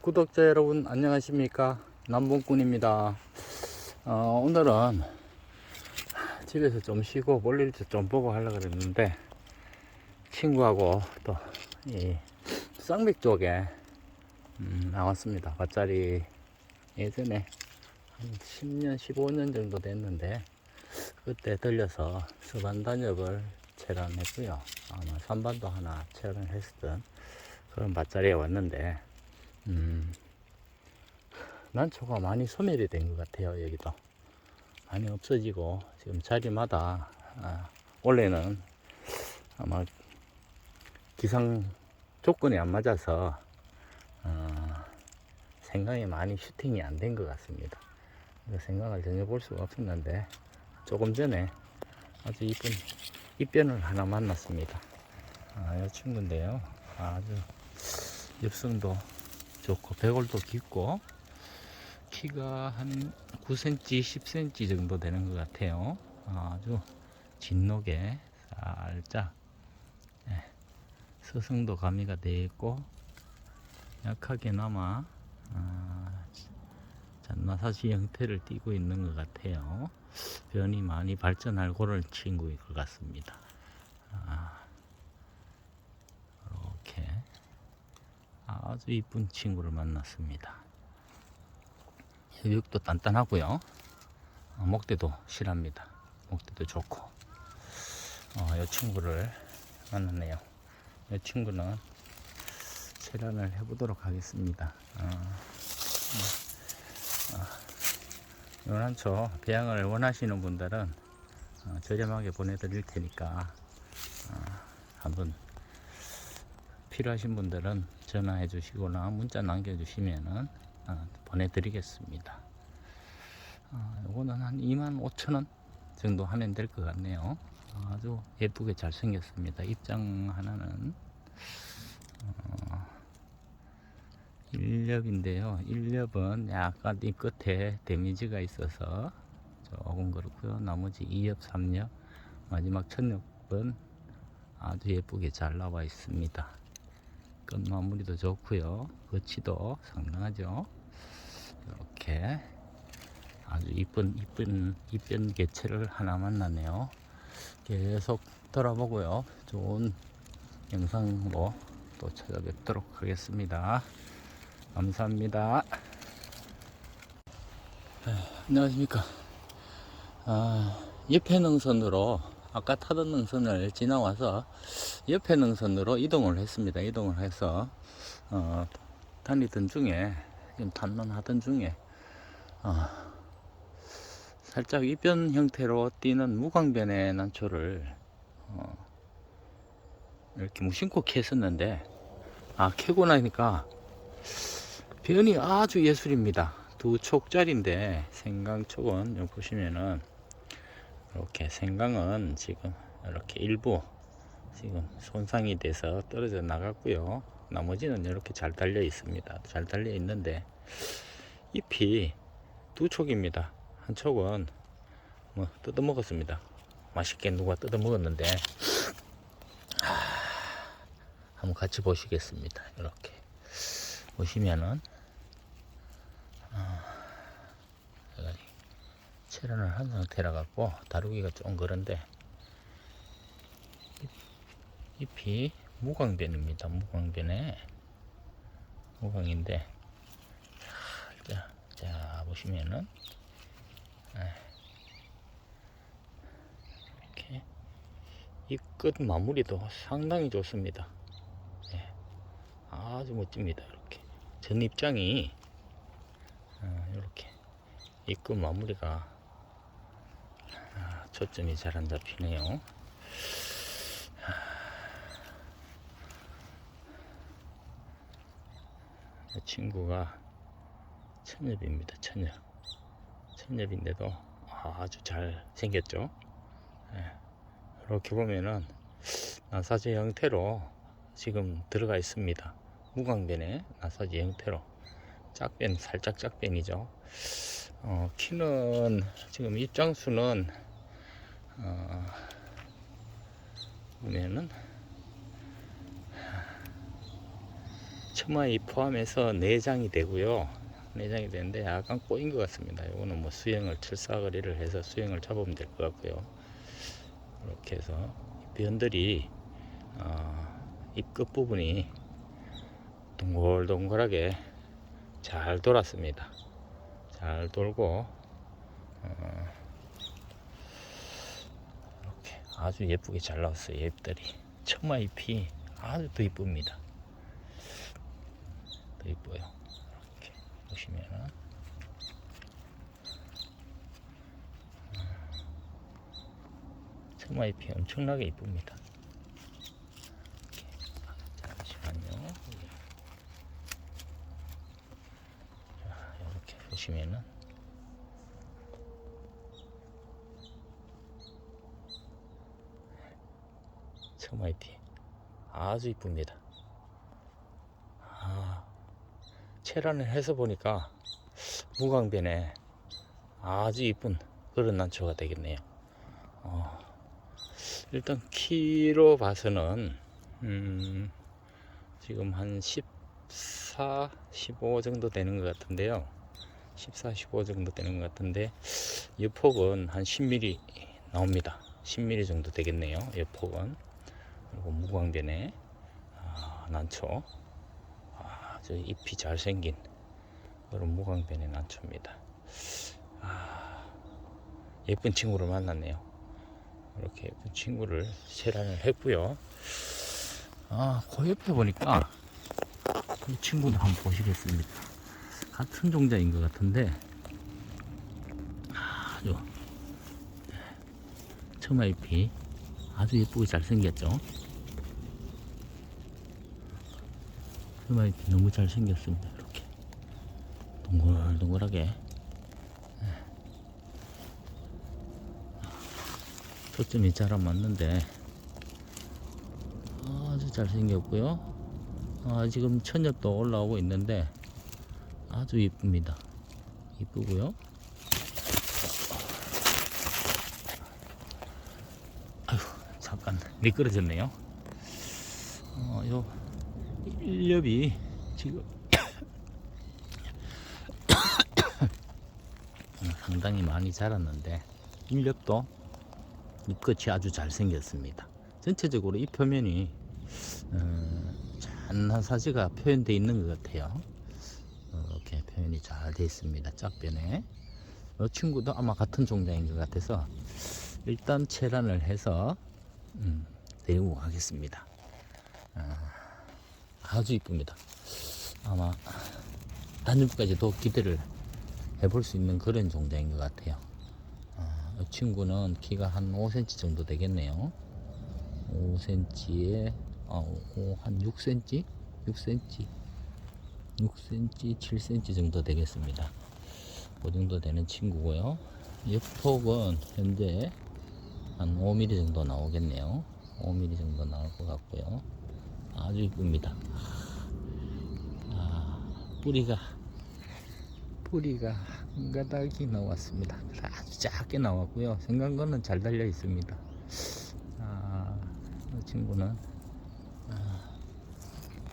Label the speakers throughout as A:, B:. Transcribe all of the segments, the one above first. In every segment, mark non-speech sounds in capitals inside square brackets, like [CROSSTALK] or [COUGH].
A: 구독자 여러분 안녕하십니까? 남봉꾼입니다. 어, 오늘은 집에서 좀 쉬고 볼일 좀 보고 하려고 그랬는데 친구하고 또 이 쌍맥 쪽에 음, 나왔습니다. 밭자리 예전에 한 10년 15년 정도 됐는데 그때 들려서 수반 단엽을 체란했고요. 아마 산반도 하나 체란했었던 그런 밭자리에 왔는데 음, 난초가 많이 소멸이 된 것 같아요 여기도. 많이 없어지고 지금 자리마다 아, 원래는 아마 기상 조건이 안 맞아서 어, 생강이 많이 슈팅이 안 된 것 같습니다. 생강을 전혀 볼 수가 없었는데 조금 전에 아주 이쁜 입변을 하나 만났습니다. 아, 이 친구인데요. 아주 엽성도 좋고 배골도 깊고 키가 한 9cm, 10cm 정도 되는 것 같아요. 아주 진녹에 살짝 예, 서성도 가미가 되어 있고 약하게나마 아, 잔나사시 형태를 띠고 있는 것 같아요. 변이 많이 발전할 고를 친구일 것 같습니다. 아, 이렇게 아주 이쁜 친구를 만났습니다. 혈육도 단단하고요. 어, 목대도 실합니다. 목대도 좋고. 어, 이 친구를 만났네요. 이 친구는 체란을 해보도록 하겠습니다. 어, 어, 요란초 배양을 원하시는 분들은 어, 저렴하게 보내드릴 테니까 어, 한번 필요하신 분들은 전화해 주시거나 문자 남겨 주시면은 어, 보내드리겠습니다. 어, 요거는 한 2만 5천 원 정도 하면 될 것 같네요. 아주 예쁘게 잘 생겼습니다. 입장 하나는 어, 1렵인데요. 1렵은 약간 이 끝에 데미지가 있어서 조금 그렇고요. 나머지 2엽, 3엽, 마지막 첫엽은 아주 예쁘게 잘 나와 있습니다. 끝 마무리도 좋고요. 거치도 상당하죠. 이렇게 아주 이쁜 이쁜 이쁜 개체를 하나 만났네요. 계속 돌아보고요. 좋은 영상으로 또 찾아뵙도록 하겠습니다. 감사합니다. 네, 안녕하십니까. 아, 옆에 능선으로 아까 타던 능선을 지나와서 옆에 능선으로 이동을 했습니다. 이동을 해서 어, 다니던 중에 지금 단론하던 중에 어, 살짝 입변 형태로 띄는 무광변의 난초를 어, 이렇게 무심코 캤었는데 아 캐고 나니까 변이 아주 예술입니다. 두 촉짜리인데 생강촉은 보시면은 이렇게 생강은 지금 이렇게 일부 지금 손상이 돼서 떨어져 나갔고요. 나머지는 이렇게 잘 달려 있습니다. 잘 달려 있는데 잎이 두 촉입니다. 한 촉은 뭐 뜯어 먹었습니다. 맛있게 누가 뜯어 먹었는데 한번 같이 보시겠습니다. 이렇게 보시면은 어, 체련을 한 상태라 갖고 다루기가 좀 그런데 잎이 무광변입니다. 무광변에 무광인데 자, 자 보시면은 이렇게 이끝 마무리도 상당히 좋습니다. 예, 아주 멋집니다. 이렇게 전 입장이 이렇게 이끝 마무리가 아, 초점이 잘 안 잡히네요. 이 친구가 천엽입니다. 천엽. 천엽인데도 아주 잘 생겼죠. 예, 이렇게 보면은 나사지 형태로 지금 들어가 있습니다. 무광변에 나사지 형태로 짝변 살짝 짝변이죠. 어, 키는 지금 입장수는 어, 보면은 처마이 포함해서 4장이 되고요. 4장이 되는데 약간 꼬인 것 같습니다. 이거는 뭐 수영을 철사거리를 해서 수영을 잡으면 될 것 같고요. 이렇게 해서 변들이 어, 입 끝 부분이 동글동글하게 잘 돌았습니다. 잘 돌고 어, 아주 예쁘게 잘 나왔어요. 잎들이 처마 잎이 아주 더 이쁩니다. 더 이뻐요. 이렇게 보시면은 처마 잎이 엄청나게 이쁩니다. 잠시만요. 자, 이렇게 보시면은 처마이피 아주 이쁩니다. 아, 체란을 해서 보니까 무광변에 아주 이쁜 그런 난초가 되겠네요. 어, 일단 키로 봐서는 음, 지금 한 14, 15 정도 되는 것 같은데요. 14, 15 정도 되는 것 같은데 옆폭은 한 10mm 나옵니다. 10mm 정도 되겠네요. 옆폭은 그리고 무광변에 아, 난초 아주 잎이 잘생긴 그런 무광변의 난초입니다. 아, 예쁜 친구를 만났네요. 이렇게 예쁜 친구를 세란을 했고요. 아, 그 옆에 보니까 이 친구도 한번 보시겠습니다. 같은 종자인 것 같은데 아주 처마 잎이 아주 예쁘게 잘 생겼죠. 처마 잎이 너무 잘 생겼습니다. 이렇게 동글동글하게 초점이 잘 안 맞는데 아주 잘 생겼고요. 아, 지금 천엽도 올라오고 있는데 아주 이쁩니다. 이쁘고요. 아휴 잠깐 미끄러졌네요. 어, 요 일렵이 지금 [COUGHS] 상당히 많이 자랐는데 일렵도 잎끝이 아주 잘 생겼습니다. 전체적으로 이 표면이 어, 잔한 사지가 표현되어 있는 것 같아요. 이렇게 표현이 잘 되어 있습니다. 짝변에. 이 친구도 아마 같은 종자인 것 같아서 일단 체란을 해서 음, 데리고 가겠습니다. 아, 아주 이쁩니다. 아마 단육까지도 기대를 해볼 수 있는 그런 종자인 것 같아요. 아, 이 친구는 키가 한 5cm 정도 되겠네요. 5cm에 아, 오, 한 6cm? 6cm? 6cm, 7cm 정도 되겠습니다. 그 정도 되는 친구고요. 옆폭은 현재 한 5mm 정도 나오겠네요. 5mm 정도 나올 것 같고요. 아주 이쁩니다. 아, 뿌리가 뿌리가 한 가닥이 나왔습니다. 아주 작게 나왔고요. 거는 잘 달려 있습니다. 아, 이 친구는 아,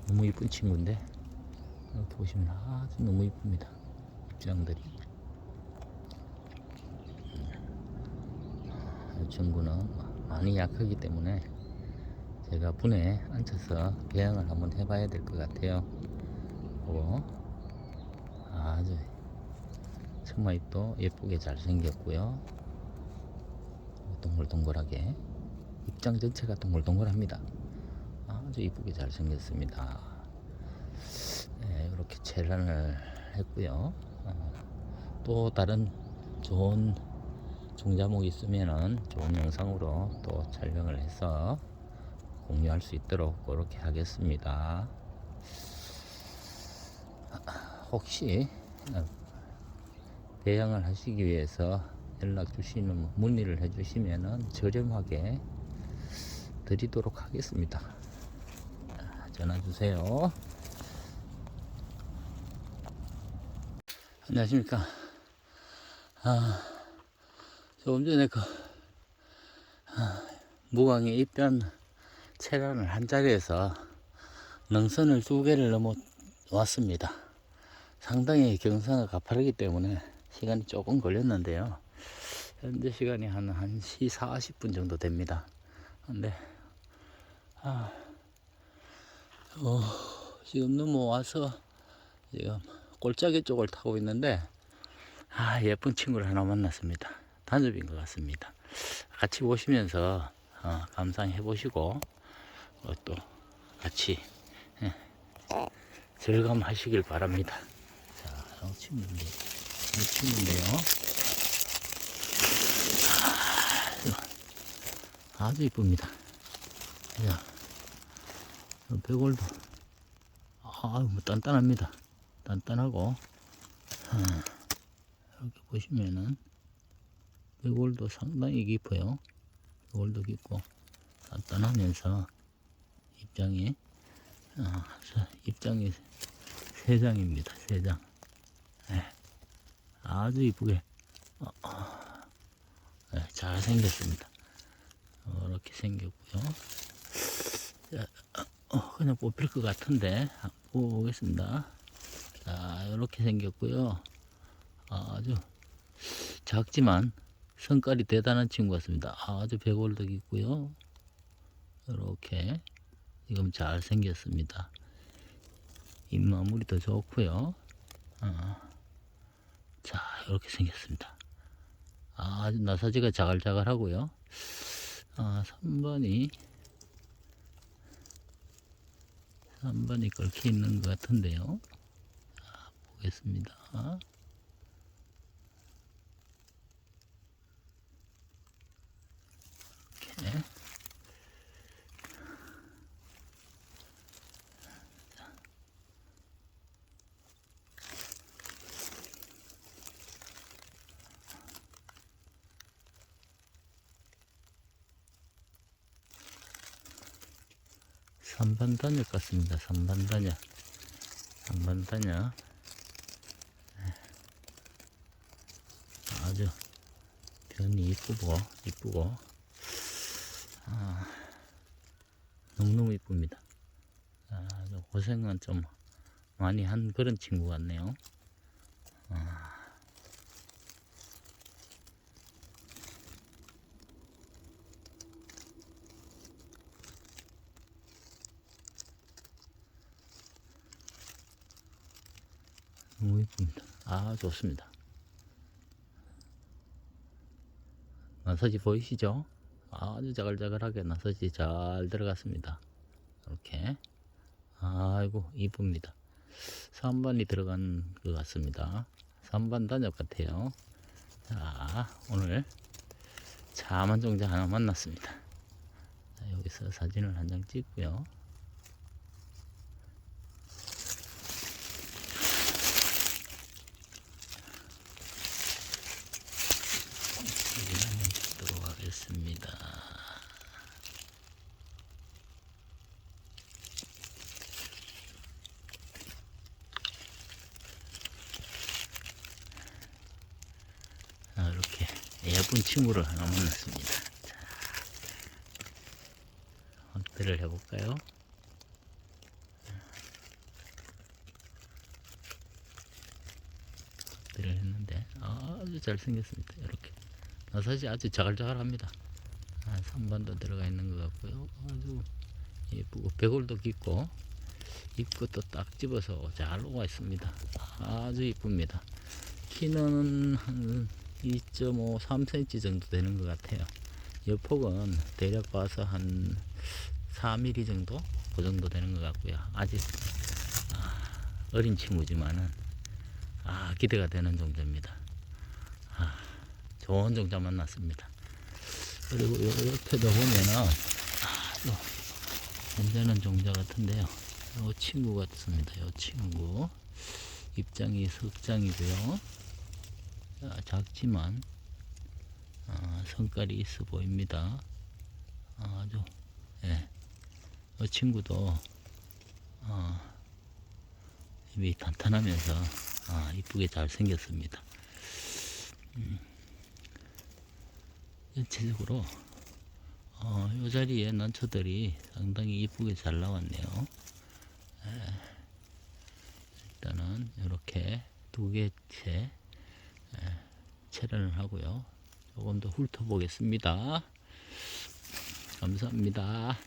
A: 너무 이쁜 친구인데 이렇게 보시면 아주 너무 이쁩니다. 입장들이. 이 친구는 많이 약하기 때문에 제가 분에 앉혀서 배양을 한번 해봐야 될 것 같아요. 그리고 아주 처마잎도 예쁘게 잘 생겼고요. 동글동글하게 입장 전체가 동글동글합니다. 아주 이쁘게 잘 생겼습니다. 네, 이렇게 체란을 했고요. 어, 또 다른 좋은 종자목 있으면은 좋은 영상으로 또 촬영을 해서 공유할 수 있도록 그렇게 하겠습니다. 혹시 어, 배양을 하시기 위해서 연락 주시는 문의를 해주시면은 저렴하게 드리도록 하겠습니다. 전화 주세요. 안녕하십니까. 아, 조금 전에 그, 아, 무광의 입변 체란을 한 자리에서 능선을 두 개를 넘어 왔습니다. 상당히 경사가 가파르기 때문에 시간이 조금 걸렸는데요. 현재 시간이 한 1시 40분 정도 됩니다. 근데, 아, 어, 지금 넘어와서 지금 골짜기 쪽을 타고 있는데, 아, 예쁜 친구를 하나 만났습니다. 단접인 것 같습니다. 같이 보시면서 어, 감상해 보시고 어, 또 같이 예, 절감하시길 바랍니다. 자, 이 친구인데, 이 친구인데요. 아, 아주 이쁩니다. 자, 이 백골도 아, 뭐 단단합니다. 단단하고 어, 이렇게 보시면은 백골도 상당히 깊어요. 백골도 깊고 단단하면서 입장이 어, 자, 입장이 세 장입니다. 세 장. 네. 아주 이쁘게 어, 어, 네, 잘 생겼습니다. 이렇게 생겼고요. 자, 어, 그냥 뽑힐 것 같은데 보겠습니다. 자, 이렇게 생겼고요. 아주 작지만 성깔이 대단한 친구 같습니다. 아주 배골도 있고요. 이렇게 지금 잘 생겼습니다. 잎마무리도 좋고요. 어. 자, 이렇게 생겼습니다. 아주 나사지가 자글자글하고요. 아, 3번이 3번이 끓게 있는 것 같은데요. 자, 보겠습니다. 이렇게. 삼반 단역 같습니다. 삼반 단역. 삼반 단역. 네. 아주 변이 이쁘고 이쁘고 아, 너무너무 이쁩니다. 아, 주 고생은 좀 많이 한 그런 친구 같네요. 아, 너무 이쁩니다. 아, 좋습니다. 나서지 보이시죠? 아주 자글자글하게 나서지 잘 들어갔습니다. 이렇게. 아이고, 이쁩니다. 3번이 들어간 것 같습니다. 3번 단역 같아요. 자, 오늘 자만 종자 하나 만났습니다. 자, 여기서 사진을 한 장 찍고요. 사진 한장 찍도록 하겠습니다. 자, 이렇게 예쁜 친구를 하나 만났습니다. 자, 확대를 해볼까요? 확대를 했는데 아주 잘생겼습니다. 이렇게 나사지 아주 자글자글합니다. 아, 3번도 들어가 있는 것 같고요. 아주 예쁘고 배골도 깊고 입것도 딱 집어서 잘 녹아 있습니다. 아주 이쁩니다. 키는 한 2.5, 3cm 정도 되는 것 같아요. 옆폭은 대략 봐서 한 4mm 정도? 그 정도 되는 것 같고요. 아직 아, 어린 친구지만은 아, 기대가 되는 종자입니다. 아, 좋은 종자 만났습니다. 그리고 요 옆에도 보면은 아주 괜찮은 종자 같은데요. 요 친구 같습니다. 요 친구 입장이 석장이고요. 아, 작지만 아, 성깔이 있어 보입니다. 아주 예. 이 친구도 어, 입이 탄탄하면서 아, 이쁘게 잘 생겼습니다. 음, 전체적으로 어, 이 자리에 난초들이 상당히 이쁘게 잘 나왔네요. 예. 저는 이렇게 두 개째 촬영을 하고요. 조금 더 훑어보겠습니다. 감사합니다.